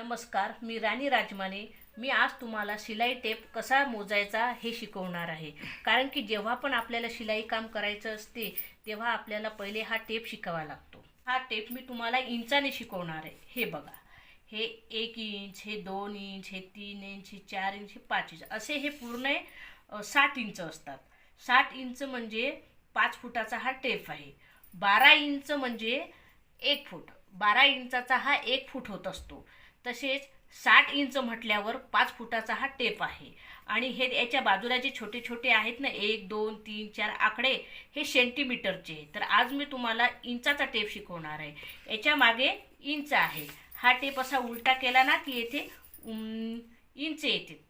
नमस्कार मी राणी राजमाने. मी आज तुम्हाला शिलाई टेप कसा मोजायचा हे शिकवणार आहे. कारण की जेव्हा पण आपल्याला शिलाई काम करायचं असते तेव्हा आपल्याला पहिले हा टेप शिकावा लागतो. हा टेप मी तुम्हाला इंचाने शिकवणार आहे. हे बघा. हे एक इंच हे दोन इंच हे तीन इंच हे चार इंच हे पाच इंच. असे हे पूर्ण साठ इंच असतात. साठ इंच म्हणजे पाच फुटाचा हा टेप आहे. बारा इंच म्हणजे एक फूट. बारा इंचाचा हा एक फूट होत असतो. तसेच साठ इंच म्हटल्यावर पाच फुटाचा हा टेप आहे. आणि हे याच्या बाजूला जे छोटे छोटे आहेत ना एक दोन तीन चार आकडे हे सेंटीमीटरचे तर आज मी तुम्हाला इंचाचा टेप शिकवणार आहे. याच्या मागे इंच आहे. हा टेप असा उलटा केला ना की येथे इंच येते.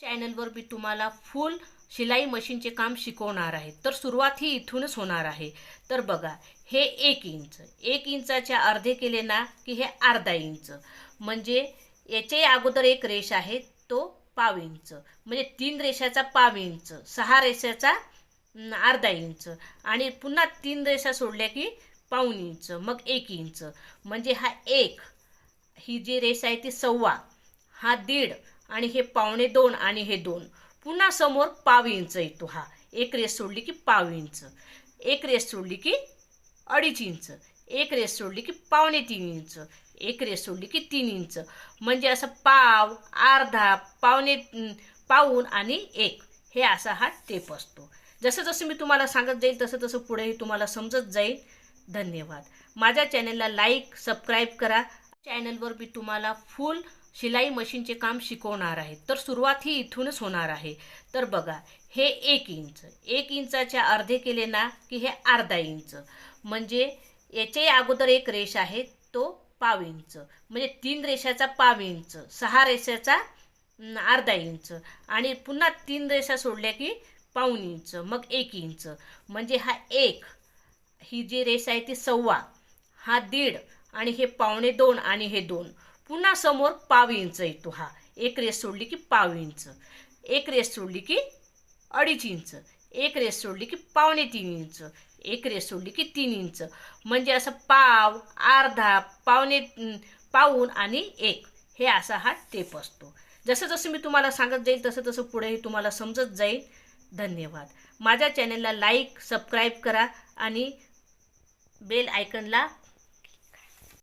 चॅनलवर मी तुम्हाला फुल शिलाई मशीनचे काम शिकवणार आहेत तर सुरुवात ही इथूनच होणार आहे. तर बघा हे एक इंच. एक इंचाच्या अर्धे केले ना की हे अर्धा इंच. म्हणजे याच्याही अगोदर एक रेष आहे तो पाव इंच. म्हणजे तीन रेषाचा पाव इंच. सहा रेषाचा अर्धा इंच. आणि पुन्हा तीन रेषा सोडल्या की पाऊण इंच. मग एक इंच. म्हणजे हा एक ही जी रेष आहे ती सव्वा हा दीड आणि हे पावणे दोन आणि हे दोन. पुन्हा समोर पाव इंच येतो हा. एक रेस सोडली की पाव इंच. एक रेस सोडली की अडीच इंच. एक रेस सोडली की पावणे तीन इंच. एक रेस सोडली की तीन इंच. म्हणजे असं पाव अर्धा पावणे पाऊन पाऊण आणि एक. हे असा हा टेप असतो. जसं जसं मी तुम्हाला सांगत जाईल तसं तसं पुढेही तुम्हाला समजत जाईल. धन्यवाद. माझ्या चॅनलला लाईक सबस्क्राईब करा. चॅनलवर मी तुम्हाला फुल शिलाई मशीनचे काम शिकवणार आहे तर सुरुवात ही इथूनच होणार आहे. तर बघा हे एक इंच. एक इंचाच्या अर्धे केले ना की हे अर्धा इंच. म्हणजे याच्याही अगोदर एक रेष आहे तो पाव इंच. म्हणजे तीन रेषाचा पाव इंच सहा रेषाचा अर्धा इंच. आणि पुन्हा तीन रेषा सोडल्या की पाऊण इंच मग एक इंच. म्हणजे हा एक ही जी रेष आहे ती सव्वा हा दीड आणि हे पावणे दोन आणि हे दोन. पुन्हा समोर पाव इंच येतो हा. एक रेस सोडली की पाव इंच. एक रेस सोडली की अडीच इंच. एक रेस सोडली की पावणे तीन इंच. एक रेस सोडली की तीन इंच. म्हणजे असं पाव अर्धा पावणे पाऊन आणि एक. हे असा हा टेप असतो. जसं जसं मी तुम्हाला सांगत जाईल तसं तसं पुढेही तुम्हाला समजत जाईल. धन्यवाद. माझ्या चॅनलला लाईक सबस्क्राईब करा आणि बेल आयकनला